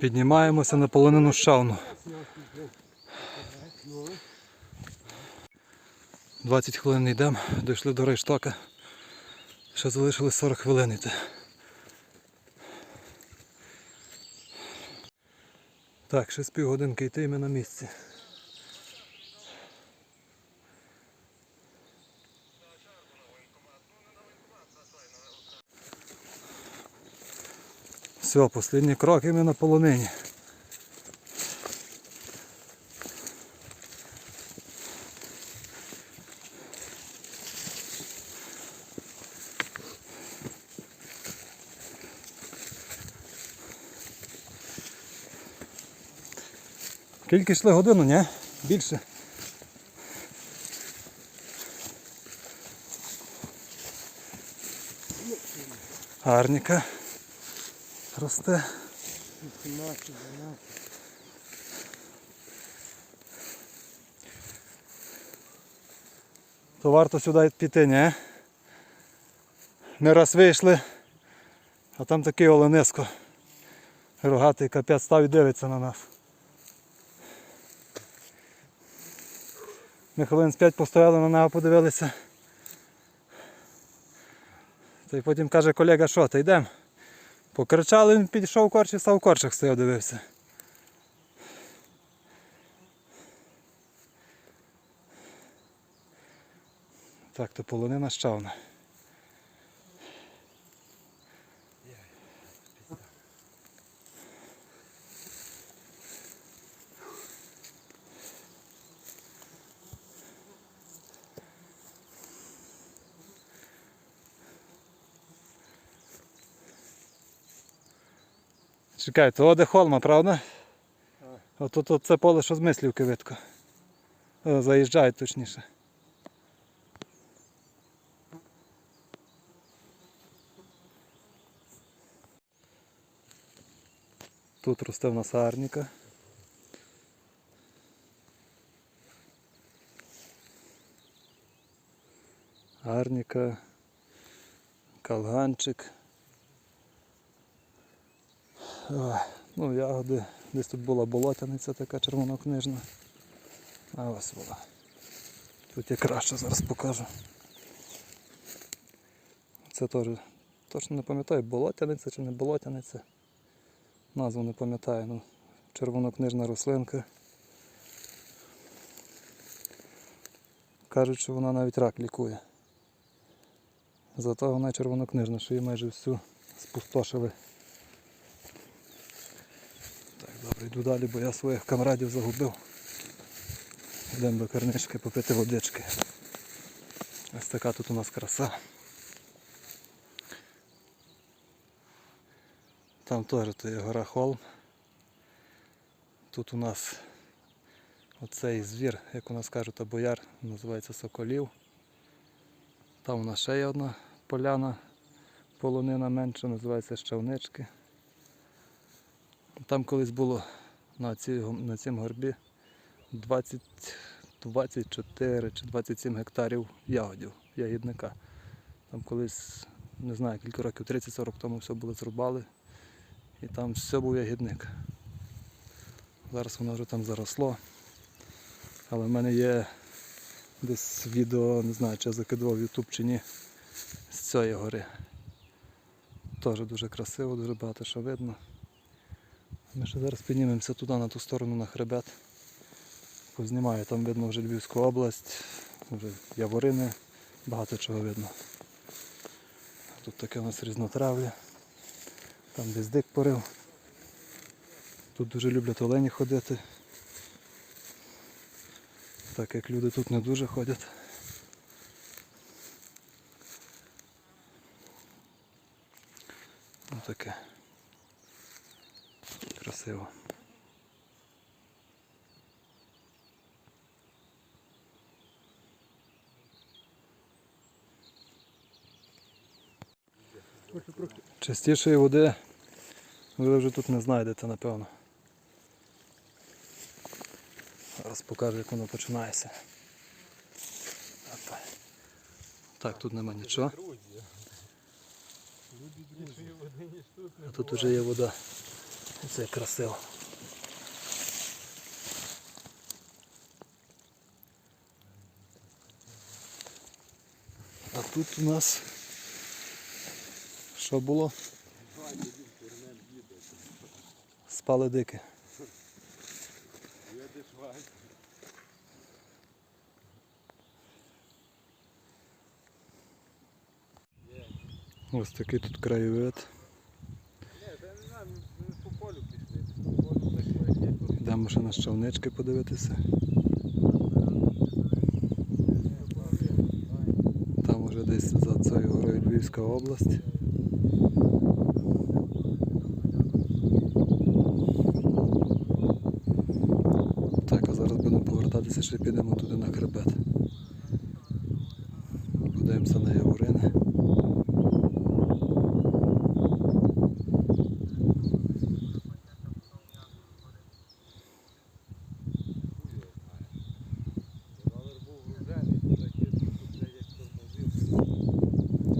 Піднімаємося на полонину шауну. 20 хвилин йдемо, дійшли до рейштока. Ще залишилось 40 хвилин йти. Так, ще з півгодинки йти і ми на місці. Все, останні кроки ми на полонині. Скільки йшли годину, ні? Більше. Арніка росте. То варто сюди піти, ні? Ми раз вийшли, а там такий оленеско. Рогатий капець став і дивиться на нас. Ми хвилин з п'ять постояли на нього, подивилися. Та й потім каже колега, що ти йдемо? Покричали, він підійшов корч і став в корчах стояв, дивився. Так, то полонина щавна. Чекай, то де холма, правда? Отут от це поле, що з мислівки видко. О, Заїжджають точніше. Тут росте в нас арніка. Арніка, калганчик. Ну ягоди. Десь тут була болотяниця така червонокнижна. А ось була. Тут є краще, зараз покажу. Це теж точно не пам'ятаю, болотяниця чи не болотяниця. Назву не пам'ятаю, ну червонокнижна рослинка. Кажуть, що вона навіть рак лікує. Зато вона червонокнижна, що її майже всю спустошили. Добре, йду далі, бо я своїх камрадів загубив. Йдемо до кернички попити водички. Ось така тут у нас краса. Там теж то є гора Холм. Тут у нас оцей звір, як у нас кажуть, бояр, називається Соколів. Там у нас ще є одна поляна, полонина менша, називається Щавнички. Там колись було на, ці, на цьому горбі 20, 24 чи 27 гектарів ягодів, ягідника. Там колись, не знаю, кілька років, 30-40 тому все було зрубали. І там все був ягідник. Зараз воно вже там заросло. Але в мене є десь відео, не знаю, чи я закидував в YouTube чи ні, з цієї гори. Теж дуже красиво, дуже багато що видно. Ми ще зараз піднімемося туди, на ту сторону, на хребет. Познімаю, там видно вже Львівську область, вже яворини, багато чого видно. Тут таке у нас різнотрав'я. Там десь дик порив. Тут дуже люблять олені ходити. Так як люди тут не дуже ходять. Ось таке. Красиво. Чистішої води ви вже тут не знайдете, напевно. Зараз покажу, як воно починається. Так, тут нема нічого. А тут вже є вода. Це красиво. А тут у нас що було? Спали дики. Ось такий тут краєвид. Йдемо ще на щавнички подивитися. Там вже десь за цією горою Львівська область. Так, а зараз будемо повертатися, ще підемо туди на хребет. Подивимося на Яворини.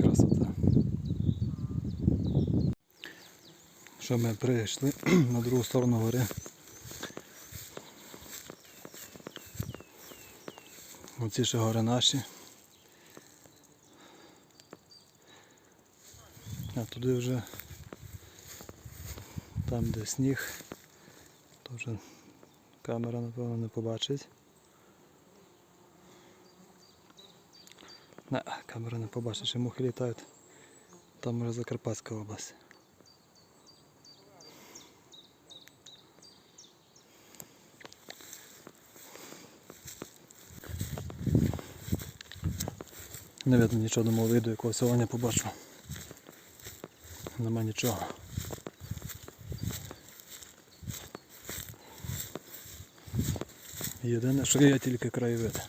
Красота. Що ми прийшли на другу сторону гори. Оці ще гори наші. А туди вже там де сніг, то вже камера напевно не побачить. Не, камера не побачить, ще мухи літають. Там вже Закарпатська область. Не видно нічого до мого відео, якого сьогодні побачу. Нема нічого. Єдине, що є тільки краєвид.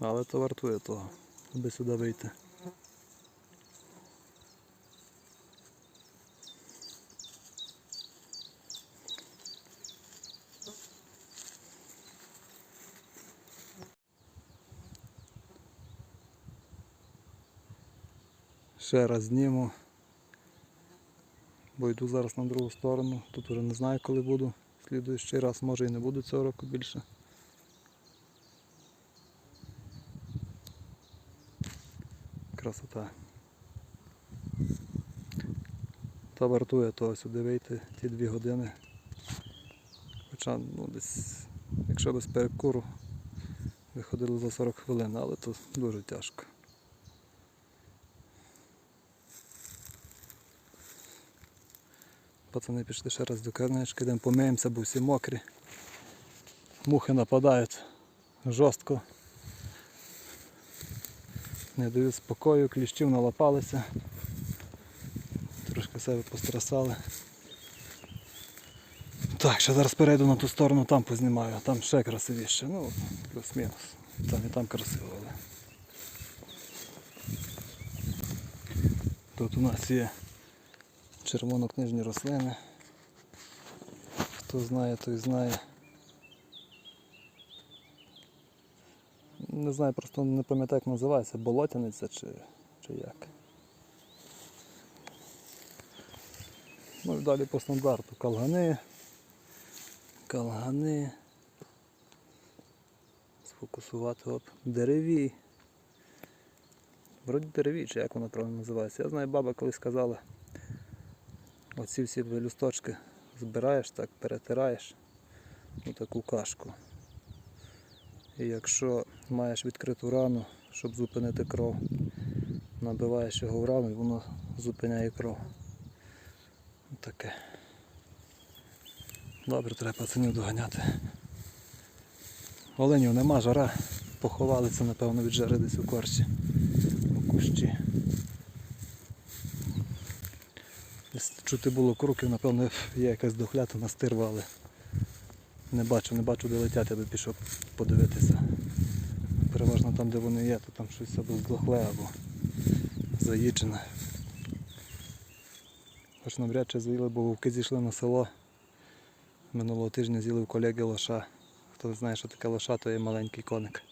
Але то вартує того, аби сюди вийти. Ще раз зніму. Бо йду зараз на другу сторону. Тут вже не знаю коли буду. Слідуючий раз може і не буду цього року більше. Красота. Та вартує того сюди вийти ті дві години. Хоча ну, десь, якщо без перекуру, виходило за 40 хвилин, але то дуже тяжко. Пацани пішли ще раз до кернички, йдемо помиємося, бо всі мокрі. Мухи нападають жорстко. Не дають спокою, кліщів налапалися. Трошки себе пострасали. Так, ще зараз перейду на ту сторону, там познімаю, там ще красивіше. Ну, плюс-мінус. Там і там красиво, але. Тут у нас є червонокнижні рослини. Хто знає, той знає. Не знаю, просто не пам'ятаю, як називається, болотяниця чи, чи як. Ну і далі по стандарту калгани. Калгани. Сфокусувати оп. Дереві. Вроді дереві, чи як воно правильно називається. Я знаю, баба колись казала. Оці всі листочки збираєш, так, перетираєш у таку кашку. І якщо маєш відкриту рану, щоб зупинити кров, набиваєш його в рану і воно зупиняє кров. Таке. Добре, треба пацанів доганяти. Оленів нема, жара. Поховалися, напевно, від жари десь у корчі. У кущі. чути було кроків, напевно, є якась дохлятина, настирвали. Не бачу, не бачу, де летять, аби пішов подивитися. Переважно там, де вони є, то там щось або здохле або заїджене. Хоч навряд чи з'їли, бо вовки зійшли на село. Минулого тижня з'їли в колеги лоша. Хто не знає, що таке лоша, то є маленький коник.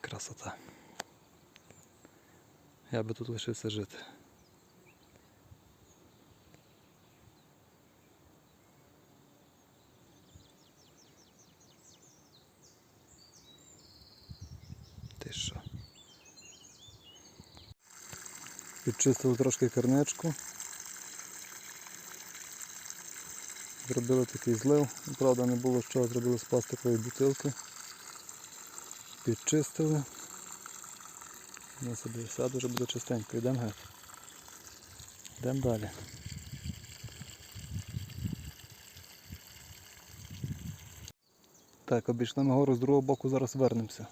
Красота. Я би тут лишився жити. Ти що? Підчистили трошки керничку. Зробили такий злив. Правда, не було що зробили з пластикової бутилки. Підчистили. Ну собі сяду вже буде чистенько. Йдемо геть. Йдемо далі. Так, обійшли ми гору з другого боку, зараз вернемося.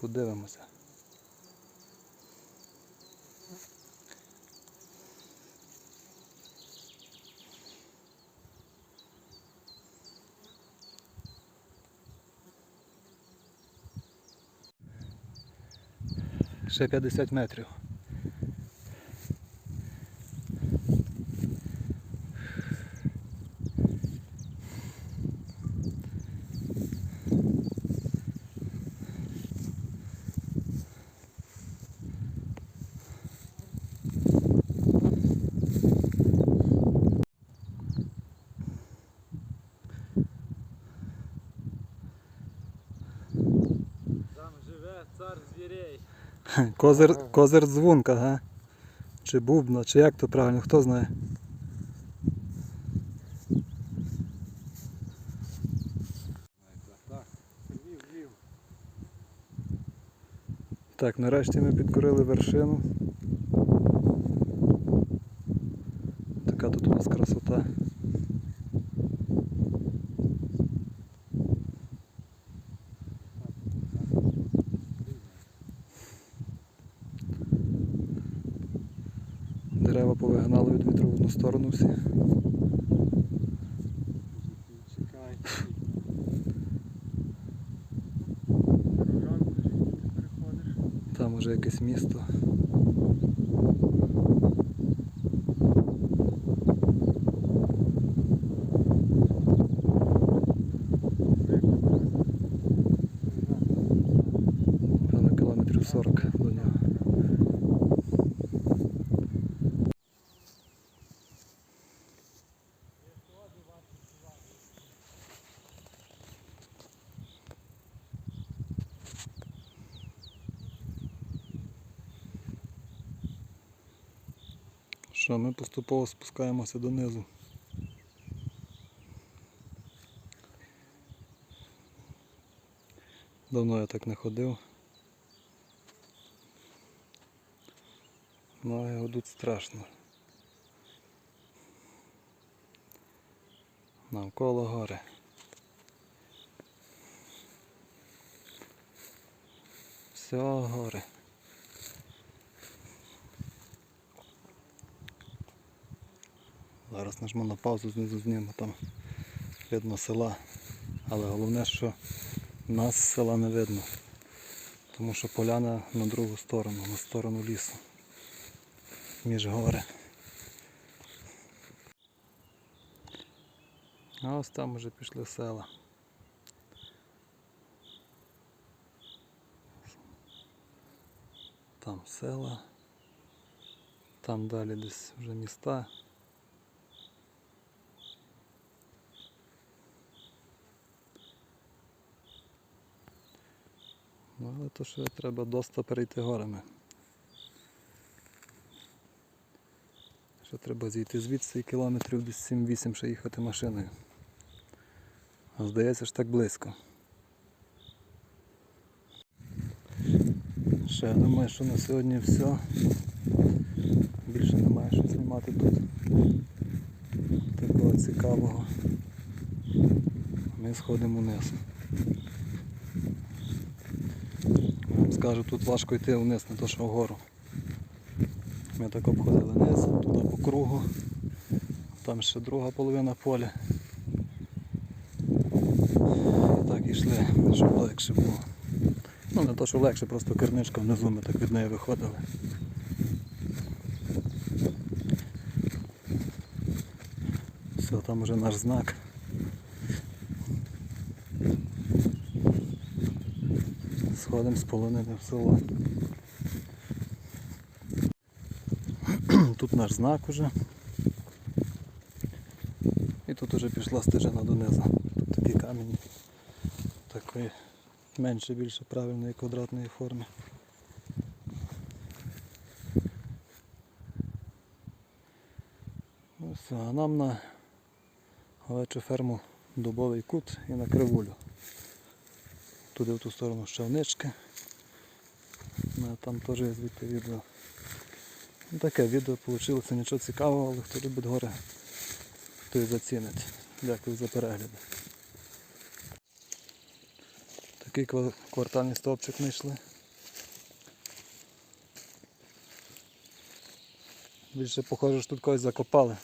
Подивимося. Ще 50 метрів. Живе цар звірей. Козир, козир дзвонка, га? Чи бубна, чи як то правильно, хто знає. Так, нарешті ми підкорили вершину. Така тут у нас красота. Дерева повигнали від вітру в одну сторону всі. Там уже якесь місто. Певно кілометрів 40 до нього. Що, ми поступово спускаємося донизу. Давно я так не ходив. Ноги гудуть страшно. Навколо гори. Все гори. Зараз нажму на паузу знизу зніму, там видно села. Але головне, що нас села не видно. Тому що поляна на другу сторону, на сторону лісу. Між гори. А ось там вже пішли села. Там села. Там далі десь вже міста. Ну, але то ще треба доста перейти горами. Ще треба зійти звідси і кілометрів десь 7-8 ще їхати машиною. А здається ж так близько. Ще я думаю, що на сьогодні все. Більше немає що знімати тут. Такого цікавого. Ми сходимо вниз. Вам скажу, тут важко йти вниз, не то що вгору. Ми так обходили вниз, туди по кругу. Там ще друга половина поля. І так йшли, щоб легше було. Ну не то, що легше, просто керничка внизу ми так від неї виходили. Все, там уже наш знак. Виходимо з полонини в село. Тут наш знак уже. І тут уже пішла стежина донизу. Тут такі камені такої менше більше правильної квадратної форми. Все, а нам на овечу ферму Дубовий кут і на кривулю. Туди в ту сторону щавнички. Там теж є звідти відео. Ну, таке відео вийшло нічого цікавого, але хто любить гори, той зацінить. Дякую за перегляд. Такий квартальний стовпчик знайшли. Більше похоже, що тут когось закопали.